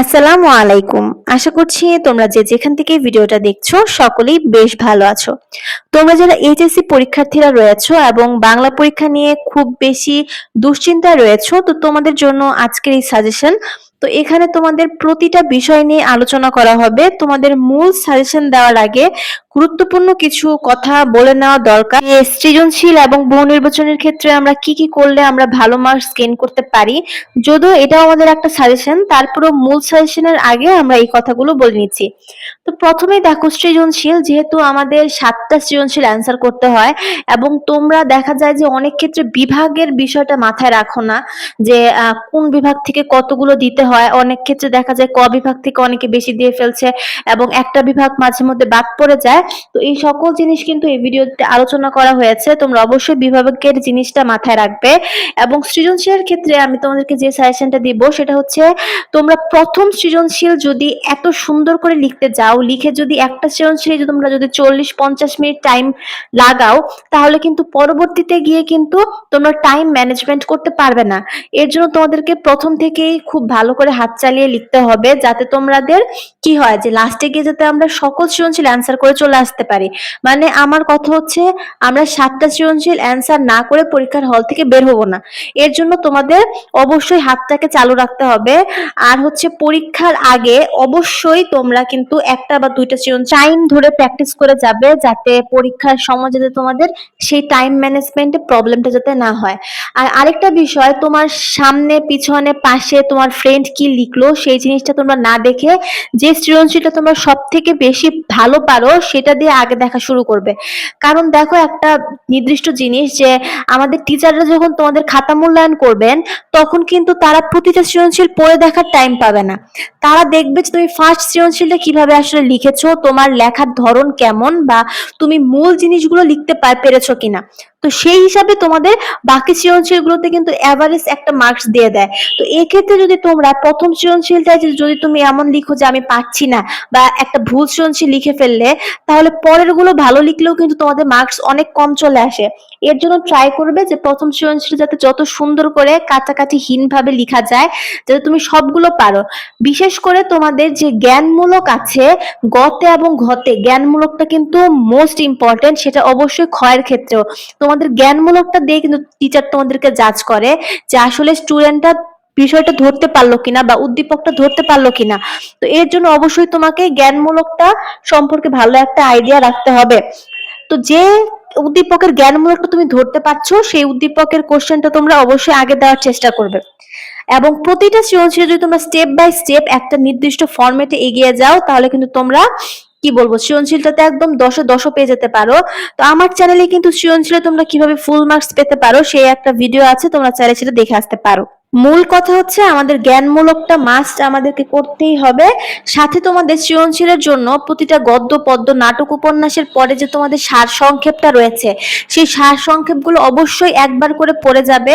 আসসালামু আলাইকুম। আশা করছি তোমরা যে যেখান থেকে ভিডিওটা দেখছ, সকলেই বেশ ভালো আছো। তোমরা যারা এইচএসসি পরীক্ষার্থীরা রয়েছো এবং বাংলা পরীক্ষা নিয়ে খুব বেশি দুশ্চিন্তায় রয়েছো, তো তোমাদের জন্য আজকের এই সাজেশন তো এখানে তোমাদের প্রতিটা বিষয় নিয়ে আলোচনা করা হবে। তোমাদের মূল সাজেশন দেওয়ার আগে গুরুত্বপূর্ণ কিছু কথা বলে নেওয়া দরকার। সৃজনশীল এবং বহু নির্বাচনের ক্ষেত্রে আমরা কি কি করলে আমরা ভালো মার্কস গেইন করতে পারি, যদিও এটাও আমাদের একটা সাজেশন তারপরেও মূল সাজেশনের আগে আমরা এই কথাগুলো বলে নিচ্ছি। তো প্রথমেই দেখো সৃজনশীল, যেহেতু আমাদের সাতটা সৃজনশীল অ্যান্সার করতে হয়, এবং তোমরা দেখা যায় যে অনেক ক্ষেত্রে বিভাগের বিষয়টা মাথায় রাখো না, যে কোন বিভাগ থেকে কতগুলো দিতে হয়। অনেক ক্ষেত্রে দেখা যায় ক বিভাগ থেকে অনেকে বেশি দিয়ে ফেলছে এবং একটা বিভাগ মাঝে মধ্যে বাদ পড়ে যায়। তো এই সকল জিনিস কিন্তু এই ভিডিওতে আলোচনা করা হয়েছে। তোমরা অবশ্যই বিভাগের জিনিসটা মাথায় রাখবে এবং সৃজনশীলের ক্ষেত্রে আমি তোমাদেরকে যে সাজেশনটা দিব সেটা হচ্ছে, তোমরা প্রথম সৃজনশীল যদি এত সুন্দর করে লিখতে যাও, লিখে যদি একটা সৃজনশীল যদি তোমরা যদি চল্লিশ পঞ্চাশ মিনিট টাইম লাগাও, তাহলে কিন্তু পরবর্তীতে গিয়ে কিন্তু তোমরা টাইম ম্যানেজমেন্ট করতে পারবে না। এর জন্য তোমাদেরকে প্রথম থেকেই খুব ভালো করে হাত চালিয়ে লিখতে হবে যাতে তোমাদের কি হয় যে লাস্টে গিয়ে যাতে আমরা সকল সৃজনশীল অ্যান্সার করে চলে আসতে পারি। মানে আমার কথা হচ্ছে আমরা সাতটা সৃজনশীল অ্যান্সার না করে পরীক্ষার হল থেকে বের হব না। এর জন্য তোমাদের অবশ্যই হাতটাকে চালু রাখতে হবে। আর হচ্ছে পরীক্ষার আগে অবশ্যই তোমরা কিন্তু একটা বা দুইটা সৃজন টাইম ধরে প্র্যাকটিস করে যাবে যাতে পরীক্ষার সময় যাতে তোমাদের সেই টাইম ম্যানেজমেন্টে প্রবলেমটা যাতে না হয়। আর আরেকটা বিষয়, তোমার সামনে, পিছনে, পাশে তোমার ফ্রেন্ড কি লিখলো, সেই জিনিসটা তোমরা না দেখে যে সৃজনশীলটা তোমরা সব থেকে বেশি ভালো পারো, সেটা দিয়ে আগে দেখা শুরু করবে। কারণ দেখো একটা নির্দিষ্ট জিনিস যে আমাদের টিচাররা যখন তোমাদের খাতা মূল্যায়ন করবেন, তখন কিন্তু তারা প্রতিটা সৃজনশীল পড়ে দেখার টাইম পাবে না। তারা দেখবে যে তুমি ফার্স্ট সৃজনশীলটা কীভাবে আসলে লিখেছো, তোমার লেখার ধরন কেমন বা তুমি মূল জিনিসগুলো লিখতে পেরেছ কিনা। তো সেই হিসাবে তোমাদের বাকি সৃজনশীলগুলোতে কিন্তু এভারেজ একটা মার্কস দিয়ে দেয়। তো এক্ষেত্রে যদি তোমরা প্রথম সৃজনশীলটায় যদি তুমি এমন লিখো যে আমি পাচ্ছি না বা একটা ভুল সৃজনশীল লিখে ফেললে, তাহলে পরেরগুলো ভালো লিখলেও কিন্তু তোমাদের মার্কস অনেক কম চলে আসে। এর জন্য ট্রাই করবে যে প্রথম সৃজনশীল যাতে যত সুন্দর করে কাছাকাছি হীন ভাবে লিখা যায়, যাতে তুমি সবগুলো পারো। বিশেষ করে তোমাদের যে জ্ঞানমূলক আছে, গতে এবং ঘতে জ্ঞানমূলকটা কিন্তু মোস্ট ইম্পর্টেন্ট সেটা অবশ্যই ক্ষয়ের ক্ষেত্রেও। তোমাদের জ্ঞানমূলকটা দিয়ে কিন্তু টিচার তোমাদেরকে জাজ করে যে আসলে স্টুডেন্টটা বিষয়টা ধরতে পারল কিনা বা উদ্দীপকটা ধরতে পারল কিনা। তো এর জন্য অবশ্যই তোমাকে জ্ঞানমূলকটা সম্পর্কে ভালো একটা আইডিয়া রাখতে হবে। তো যে উদ্দীপকের জ্ঞানমূলকটা তুমি ধরতে পারছ, সেই উদ্দীপকের কোশ্চেনটা তোমরা অবশ্যই আগে দেওয়ার চেষ্টা করবে। এবং প্রতিটা সৃজনশীল যদি তোমরা স্টেপ বাই স্টেপ একটা নির্দিষ্ট ফরম্যাটে এগিয়ে যাও, তাহলে কিন্তু তোমরা কি বলব? সৃজনশীলটাতে একদম দশে দশও পেয়ে যেতে পারো। তো আমার চ্যানেলে কিন্তু সৃজনশীলে তোমরা কীভাবে ফুল মার্কস পেতে পারো, সেই একটা ভিডিও আছে, তোমরা চাইলে সেটা দেখে আসতে পারো। মূল কথা হচ্ছে, আমাদের জ্ঞানমূলকটা মাস্ট আমাদেরকে করতেই হবে। সাথে তোমাদের সৃজনশীলের জন্য প্রতিটা গদ্য, পদ্য, নাটক, উপন্যাসের পরে যে তোমাদের সার সংক্ষেপটা রয়েছে, সেই সার সংক্ষেপগুলো অবশ্যই একবার করে পড়ে যাবে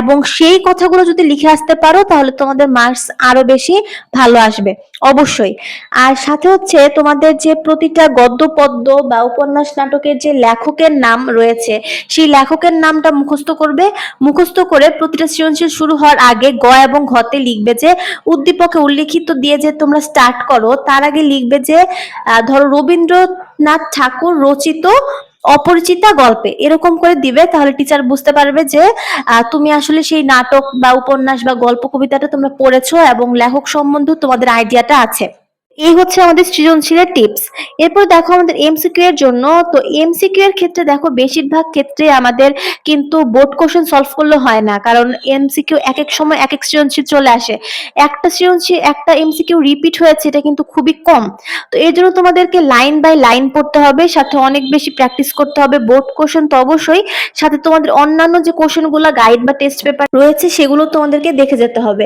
এবং সেই কথাগুলো যদি লিখে আসতে পারো, তাহলে তোমাদের মার্কস আরও বেশি ভালো আসবে। অবশ্যই। আর সাথে হচ্ছে তোমাদের যে প্রতিটা গদ্য পদ্য বা উপন্যাস নাটকের যে লেখকের নাম রয়েছে, সেই লেখকের নামটা মুখস্থ করবে। মুখস্থ করে প্রতিটা সৃজনশীল শুরু হওয়ার আগে গ এবং ঘতে লিখবে যে, উদ্দীপকে উল্লেখিত দিয়ে যে তোমরা স্টার্ট করো, তার আগে লিখবে যে ধরো রবীন্দ্রনাথ ঠাকুর রচিত অপরিচিতা গল্পে। এরকম করে দিবে, তাহলে টিচার বুঝতে পারবে যে তুমি আসলে সেই নাটক বা উপন্যাস বা গল্প কবিতাটা তোমরা পড়েছো এবং লেখক সম্বন্ধে তোমাদের আইডিয়াটা আছে। এই হচ্ছে আমাদের সৃজনশীলের টিপস এরপর দেখো আমাদের এমসিকিউ এর জন্য। তো এমসিকিউ এর ক্ষেত্রে দেখো বেশিরভাগ ক্ষেত্রে আমাদের কিন্তু বোর্ড কোশ্চেন সলভ করলে হয় না। কারণ এমসিকিউ এক এক সময় এক এক সৃজনশীল চলে আসে। একটা সৃজনশীল, একটা এমসিকিউ রিপিট হয়েছে, এটা কিন্তু খুবই কম। তো এর জন্য তোমাদেরকে লাইন বাই লাইন পড়তে হবে, সাথে অনেক বেশি প্র্যাকটিস করতে হবে। বোর্ড কোশ্চেন তো অবশ্যই। সাথে তোমাদের অন্যান্য যে কোশ্চেনগুলো গাইড বা টেস্ট পেপার রয়েছে, সেগুলো তোমাদেরকে দেখে যেতে হবে।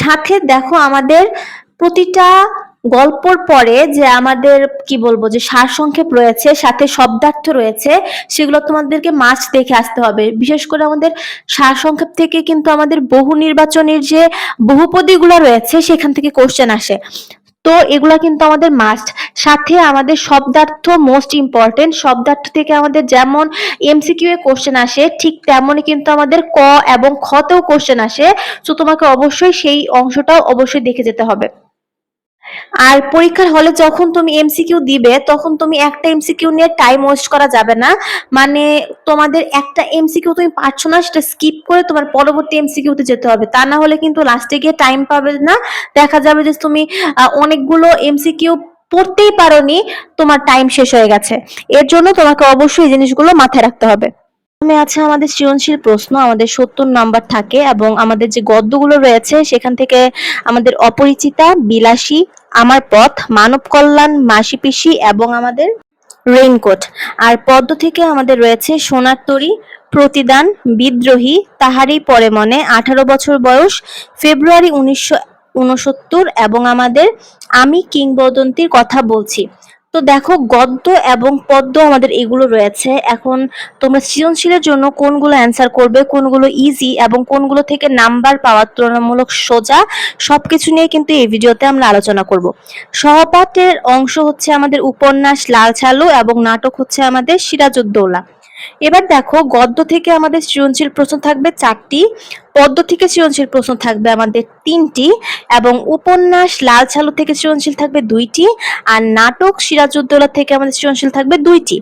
সাথে দেখো আমাদের প্রতিটা গল্পর পরে যে আমাদের, কি বলব, যে সারসংক্ষেপ রয়েছে, সাথে শব্দার্থ রয়েছে, সেগুলো তোমাদেরকে মাছ দেখে আসতে হবে। বিশেষ করে আমাদের সারসংক্ষেপ থেকে কিন্তু আমাদের বহু নির্বাচনের যে বহুপদীগুলো রয়েছে, সেখান থেকে কোশ্চেন আসে। তো এগুলা কিন্তু আমাদের মাস্ট সাথে আমাদের শব্দার্থ মোস্ট ইম্পর্টেন্ট শব্দার্থ থেকে আমাদের যেমন এমসিকিউ এ কোশ্চেন আসে, ঠিক তেমনই কিন্তু আমাদের ক এবং খতেও কোশ্চেন আসে। তো তোমাকে অবশ্যই সেই অংশটাও অবশ্যই দেখে যেতে হবে। আর পরীক্ষার হলে যখন তুমি এমসিকিউ দিবে, তখন তুমি একটা এমসিকিউ নিয়ে টাইম ওয়েস্ট করা যাবে না। মানে তোমাদের একটা এমসিকিউ তুমি পারছ না, সেটা স্কিপ করে তোমার পরবর্তী এমসিকিউতে যেতে হবে। তা না হলে কিন্তু লাস্টে গিয়ে টাইম পাবে না। দেখা যাবে যে তুমি অনেকগুলো এমসিকিউ পড়তেই পারোনি, তোমার টাইম শেষ হয়ে গেছে। এর জন্য তোমাকে অবশ্যই জিনিসগুলো মাথায় রাখতে হবে। আছে আমাদের সৃজনশীল প্রশ্ন, আমাদের সত্তর নাম্বার থাকে এবং আমাদের যে গদ্যগুলো রয়েছে, সেখান থেকে আমাদের অপরিচিতা, বিলাসী, আমার পথ, মানব কল্যাণ, মাসি পিসি এবং আমাদের রেইনকোট। আর পদ্ম থেকে আমাদের রয়েছে সোনার তরী, প্রতিদান, বিদ্রোহী, তাহারই পরে মনে, আঠারো বছর বয়স, ফেব্রুয়ারি উনিশশো উনসত্তর এবং আমাদের আমি কিংবদন্তির কথা বলছি। তো দেখো, গদ্য এবং পদ্য আমাদের এগুলো রয়েছে। এখন তোমরা সৃজনশীলের জন্য কোনগুলো অ্যান্সার করবে, কোনগুলো ইজি এবং কোনগুলো থেকে নাম্বার পাওয়ার তুলনামূলক সোজা সব কিছু নিয়ে কিন্তু এই ভিডিওতে আমরা আলোচনা করব। সহপাঠের অংশ হচ্ছে আমাদের উপন্যাস লাল ছালু এবং নাটক হচ্ছে আমাদের সিরাজউদ্দৌলা। এবার দেখো, গদ্য থেকে আমাদের সৃজনশীল প্রশ্ন থাকবে চারটি, পদ্য থেকে সৃজনশীল প্রশ্ন থাকবে আমাদের তিনটি, এবং উপন্যাস লাল ছালু থেকে সৃজনশীল থাকবে দুইটি, আর নাটক সিরাজউদ্দৌলা থেকে আমাদের সৃজনশীল থাকবে দুইটি।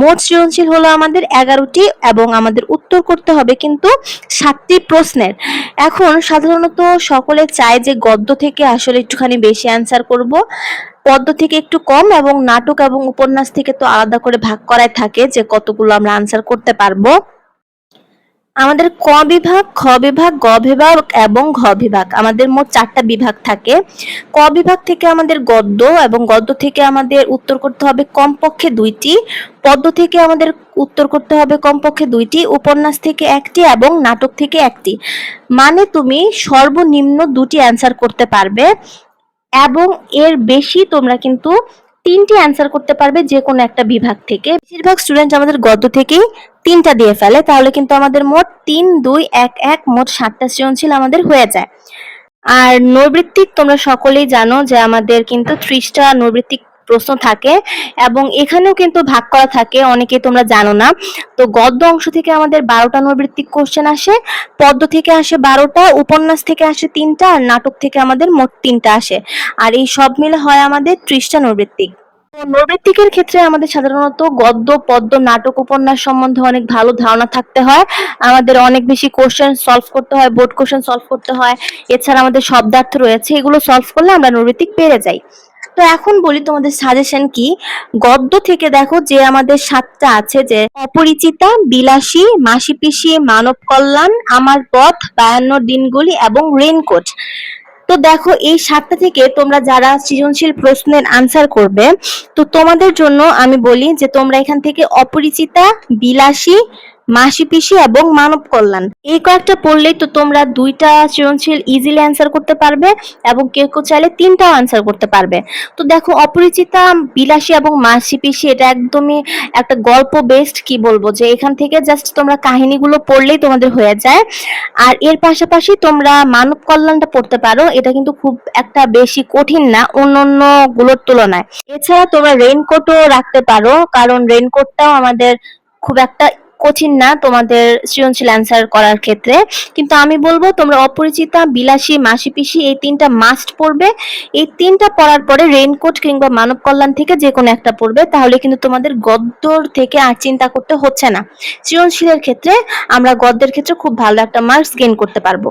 মোট সৃজনশীল হলো আমাদের এগারোটি, এবং আমাদের উত্তর করতে হবে কিন্তু সাতটি প্রশ্নের। এখন সাধারণত সকলে চায় যে গদ্য থেকে আসলে একটুখানি বেশি অ্যান্সার করব। পদ্য থেকে একটু কম এবং নাটক এবং উপন্যাস থেকে তো আলাদা করে ভাগ করাই থাকে যে কতগুলো আমরা আনসার করতে পারব। আমাদের ক বিভাগ, খ বিভাগ, গ বিভাগ এবং ঘ বিভাগ। আমাদের মোট চারটা বিভাগ থাকে। ক বিভাগ থেকে আমাদের গদ্য এবং গদ্য থেকে আমাদের উত্তর করতে হবে কমপক্ষে দুইটি। পদ্য থেকে আমাদের উত্তর করতে হবে কমপক্ষে দুইটি, উপন্যাস থেকে একটি এবং নাটক থেকে একটি। মানে তুমি সর্বনিম্ন দুটি অ্যান্সার করতে পারবে। এবং এর বেশি তোমরা কিন্তু তিনটি অ্যান্সার করতে পারবে যে কোনো একটা বিভাগ থেকে। বেশিরভাগ স্টুডেন্ট আমাদের গদ্য থেকেই তিনটা দিয়ে ফেলে, তাহলে কিন্তু আমাদের মোট তিন, দুই, এক এক, মোট সাতটা সৃজনশীল আমাদের হয়ে যায়। আর নৈবৃত্তিক তোমরা সকলেই জানো যে আমাদের কিন্তু ত্রিশটা নৈবৃত্তিক প্রশ্ন থাকে এবং এখানেও কিন্তু ভাগ করা থাকে, অনেকে তোমরা জানো না। তো গদ্য অংশ থেকে আমাদের বারোটা নৈবৃত্তিক কোশ্চেন আসে, পদ্য থেকে আসে বারোটা, উপন্যাস থেকে আসে তিনটা, আর নাটক থেকে আমাদের মোট তিনটা আসে। আর এই সব মিলে হয় আমাদের ত্রিশটা নৈবৃত্তিক। নৈবৃত্তিকের ক্ষেত্রে আমাদের সাধারণত গদ্য, পদ্য, নাটক, উপন্যাস সম্বন্ধে অনেক ভালো ধারণা থাকতে হয়। আমাদের অনেক বেশি কোশ্চেন সলভ করতে হয় বোর্ড কোশ্চেন সলভ করতে হয়। এছাড়া আমাদের শব্দার্থ রয়েছে, এগুলো সলভ করলে আমরা নৈবৃত্তিক পেরে যাই। তো এখন বলি তোমাদের সাজেশন কি? গদ্য থেকে দেখো যে আমাদের সাতটা আছে যে, অপরিচিতা, বিলাসী মাসি পিসি মানব কল্যাণ, আমার পথ, বায়ান্ন দিনগুলি এবং রেনকোট তো দেখো এই সাতটা থেকে তোমরা যারা সৃজনশীল প্রশ্নের আনসার করবে, তো তোমাদের জন্য আমি বলি যে তোমরা এখান থেকে অপরিচিতা, বিলাসী মাসি পিসি এবং মানব কল্যাণ। এই কয়েকটা পড়লেই তো তোমরা দুইটা সৃজনশীল ইজিলি অ্যান্সার করতে পারবে এবং কেউ কেউ চাইলে তিনটাও অ্যান্সার করতে পারবে। তো দেখো, অপরিচিতা, বিলাসী এবং মাসি পিসি এটা একদমই একটা গল্প বেস্ট কি বলব? যে এখান থেকে জাস্ট তোমরা কাহিনীগুলো পড়লেই তোমাদের হয়ে যায়। আর এর পাশাপাশি তোমরা মানব কল্যাণটা পড়তে পারো, এটা কিন্তু খুব একটা বেশি কঠিন না অন্য অন্যগুলোর তুলনায়। এছাড়া তোমরা রেইনকোটও রাখতে পারো, কারণ রেইনকোটটাও আমাদের খুব একটা কঠিন না তোমাদের সৃজনশীল অ্যান্সার করার ক্ষেত্রে। কিন্তু আমি বলব, তোমরা অপরিচিতা, বিলাসী মাসি পিসি এই তিনটা মাস্ট পড়বে। এই তিনটা পড়ার পরে রেইনকোট কিংবা মানব কল্যাণ থেকে যে কোনো একটা পড়বে। তাহলে কিন্তু তোমাদের গদ্যর থেকে আর চিন্তা করতে হচ্ছে না। সৃজনশীলের ক্ষেত্রে আমরা গদ্যের ক্ষেত্রে খুব ভালো একটা মার্কস গেইন করতে পারব।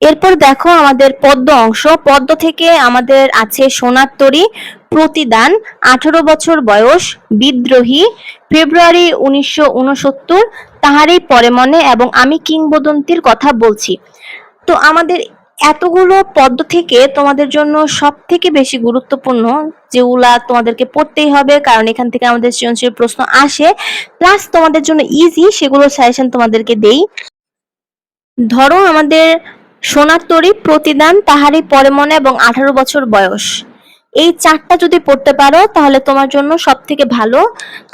এরপর দেখো আমাদের পদ্ম অংশ। পদ্ম থেকে আমাদের আছে সোনার তরী, প্রতিদান, আঠারো বছর বয়স, বিদ্রোহী, ফেব্রুয়ারি উনিশশো উনসত্তর, তাহারই পরে মনে এবং আমি কিংবদন্তির কথা বলছি। তো আমাদের এতগুলো পদ্ম থেকে তোমাদের জন্য সব থেকে বেশি গুরুত্বপূর্ণ যেগুলা তোমাদেরকে পড়তেই হবে, কারণ এখান থেকে আমাদের সৃজনশীল প্রশ্ন আসে। প্লাস তোমাদের জন্য ইজি সেগুলো সাজেশন তোমাদেরকে দেই। ধরো আমাদের সোনার তরী প্রতিদান তাহারি পরে মনে এবং আঠারো বছর বয়স। এই চারটা যদি পড়তে পারো, তাহলে তোমার জন্য সব থেকে ভালো।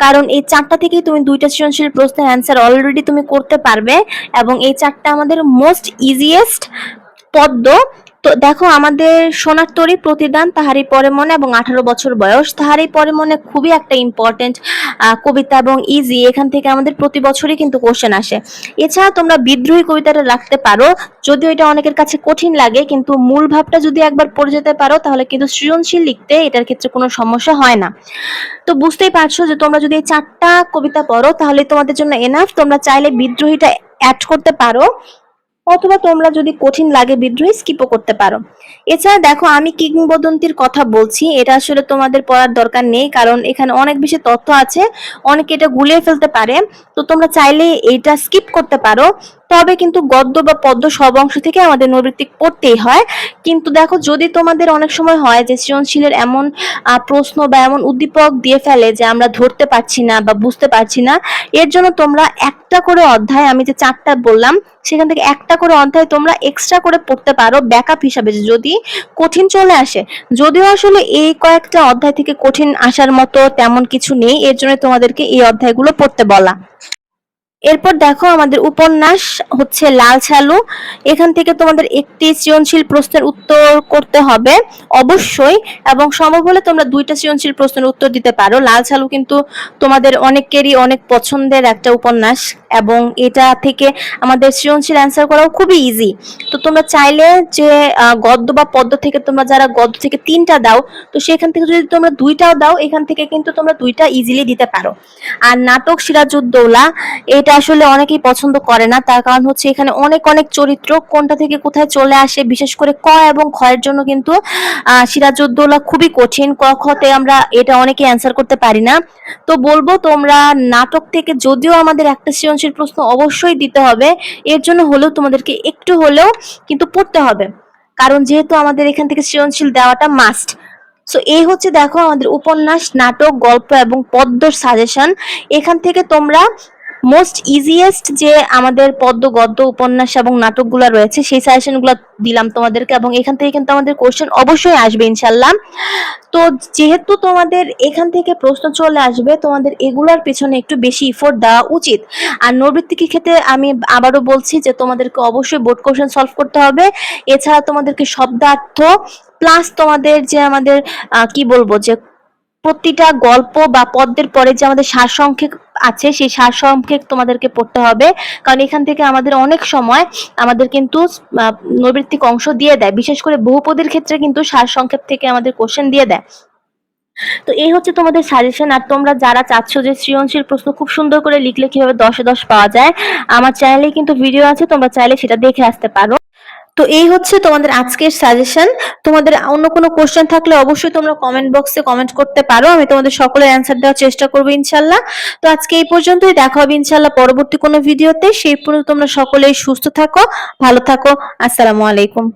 কারণ এই চারটা থেকেই তুমি দুইটা সৃজনশীল প্রশ্নের অ্যান্সার অলরেডি তুমি করতে পারবে এবং এই চারটা আমাদের মোস্ট ইজিয়েস্ট পদ্ম তো দেখো, আমাদের সোনার তরী প্রতিদান তাহারই পরে মনে এবং আঠারো বছর বয়স তাহারই পরে মনে খুবই একটা ইম্পর্টেন্ট কবিতা এবং ইজি এখান থেকে আমাদের প্রতি বছরই কিন্তু কোশ্চেন আসে। এছাড়া তোমরা বিদ্রোহী কবিতাটা রাখতে পারো, যদিও এটা অনেকের কাছে কঠিন লাগে, কিন্তু মূল ভাবটা যদি একবার পড়ে যেতে পারো, তাহলে কিন্তু সৃজনশীল লিখতে এটার ক্ষেত্রে কোনো সমস্যা হয় না। তো বুঝতেই পারছ যে তোমরা যদি এই চারটা কবিতা পড়ো, তাহলে তোমাদের জন্য এনাফ তোমরা চাইলে বিদ্রোহীটা অ্যাড করতে পারো। অথবা তোমরা যদি কঠিন লাগে বিদ্রোহী স্কিপও করতে পারো। এছাড়া দেখো, আমি কিংবদন্তির কথা বলছি, এটা আসলে তোমাদের পড়ার দরকার নেই, কারণ এখানে অনেক বেশি তথ্য আছে, অনেকে এটা গুলিয়ে ফেলতে পারে। তো তোমরা চাইলে এটা স্কিপ করতে পারো। তবে কিন্তু গদ্য বা পদ্য সব অংশ থেকে আমাদের নৈবৃত্তিক পড়তেই হয়। কিন্তু দেখো, যদি তোমাদের অনেক সময় হয় যে সৃজনশীলের এমন প্রশ্ন বা এমন উদ্দীপক দিয়ে ফেলে যে আমরা ধরতে পারছি না বা বুঝতে পারছি না, এর জন্য তোমরা একটা করে অধ্যায়, আমি যে চারটা বললাম, সেখান থেকে একটা করে অধ্যায় তোমরা এক্সট্রা করে পড়তে পারো ব্যাকআপ হিসাবে যদি কঠিন চলে আসে। যদিও আসলে এই কয়েকটা অধ্যায় থেকে কঠিন আসার মতো তেমন কিছু নেই, এর জন্য তোমাদেরকে এই অধ্যায়গুলো পড়তে বলা। এরপর দেখো আমাদের উপন্যাস হচ্ছে লাল ছালু। এখান থেকে তোমাদের একটি সৃজনশীল প্রশ্নের উত্তর করতে হবে, অবশ্যই। এবং সম্ভব হলে তোমরা দুইটা সৃজনশীল প্রশ্নের উত্তর দিতে পারো। লাল ছালু কিন্তু তোমাদের অনেকেরই অনেক পছন্দের একটা উপন্যাস এবং এটা থেকে আমাদের সৃজনশীল অ্যান্সার করাও খুবই ইজি তো তোমরা চাইলে যে গদ্য বা পদ্য থেকে তোমরা যারা গদ্য থেকে তিনটা দাও, তো সেখান থেকে যদি তোমরা দুইটাও দাও, এখান থেকে কিন্তু তোমরা দুইটা ইজিলি দিতে পারো। আর নাটক সিরাজউদ্দৌলা এটা আসলে অনেকেই পছন্দ করে না। তার কারণ হচ্ছে এখানে অনেক অনেক চরিত্র কোনটা থেকে কোথায় চলে আসে, বিশেষ করে ক এবং ক্ষয়ের জন্য কিন্তু সিরাজউদ্দৌলা খুবই কঠিন। ক, খতে আমরা এটা অনেকে অ্যান্সার করতে পারি না। তো বলব তোমরা নাটক থেকে যদিও আমাদের একটা সৃজনশীল প্রশ্ন অবশ্যই দিতে হবে। এর জন্য হলেও তোমাদেরকে একটু হলেও কিন্তু পড়তে হবে। কারণ যেহেতু আমাদের এখান থেকে সৃজনশীল দেওয়াটা মাস্ট সো এই হচ্ছে দেখো আমাদের উপন্যাস, নাটক, গল্প এবং পদ্মর সাজেশন এখান থেকে তোমরা মোস্ট ইজিয়েস্ট যে আমাদের পদ্য গদ্য, উপন্যাস এবং নাটকগুলো রয়েছে, সেই সাজেশনগুলো দিলাম তোমাদেরকে এবং এখান থেকে কিন্তু আমাদের কোশ্চেন অবশ্যই আসবে ইনশাল্লাহ তো যেহেতু তোমাদের এখান থেকে প্রশ্ন চলে আসবে, তোমাদের এগুলোর পেছনে একটু বেশি ইফোর্ট দেওয়া উচিত। আর নৈবৃত্তিকের ক্ষেত্রে আমি আবারও বলছি যে তোমাদেরকে অবশ্যই বোর্ড কোশ্চেন সলভ করতে হবে। এছাড়া তোমাদেরকে শব্দার্থ প্লাস তোমাদের যে আমাদের কি বলব যে প্রতিটা গল্প বা পদ্মের পরে যে আমাদের সারসংক্ষেপ আছে, সেই সারসংক্ষেপ তোমাদেরকে পড়তে হবে। কারণ এখান থেকে আমাদের অনেক সময় আমাদের কিন্তু নৈবৃত্তিক অংশ দিয়ে দেয়। বিশেষ করে বহুপদীর ক্ষেত্রে কিন্তু সারসংক্ষেপ থেকে আমাদের কোশ্চেন দিয়ে দেয়। তো এই হচ্ছে তোমাদের সাজেশন আর তোমরা যারা চাচ্ছ যে সৃজনশীল প্রশ্ন খুব সুন্দর করে লিখলে কীভাবে দশে দশ পাওয়া যায়, আমার চ্যানেলে কিন্তু ভিডিও আছে, তোমরা চাইলে সেটা দেখে আসতে পারো। তো এই হচ্ছে তোমাদের আজকের সাজেশন তোমাদের অন্য কোনো কোশ্চেন থাকলে অবশ্যই তোমরা কমেন্ট বক্সে কমেন্ট করতে পারো। আমি তোমাদের সকলের অ্যান্সার দেওয়ার চেষ্টা করব ইনশাল্লাহ। তো আজকে এই পর্যন্তই। দেখা হবে ইনশাল্লাহ পরবর্তী কোনো ভিডিওতে সেই পর্যন্ত তোমরা সকলেই সুস্থ থাকো, ভালো থাকো। আসসালামু আলাইকুম।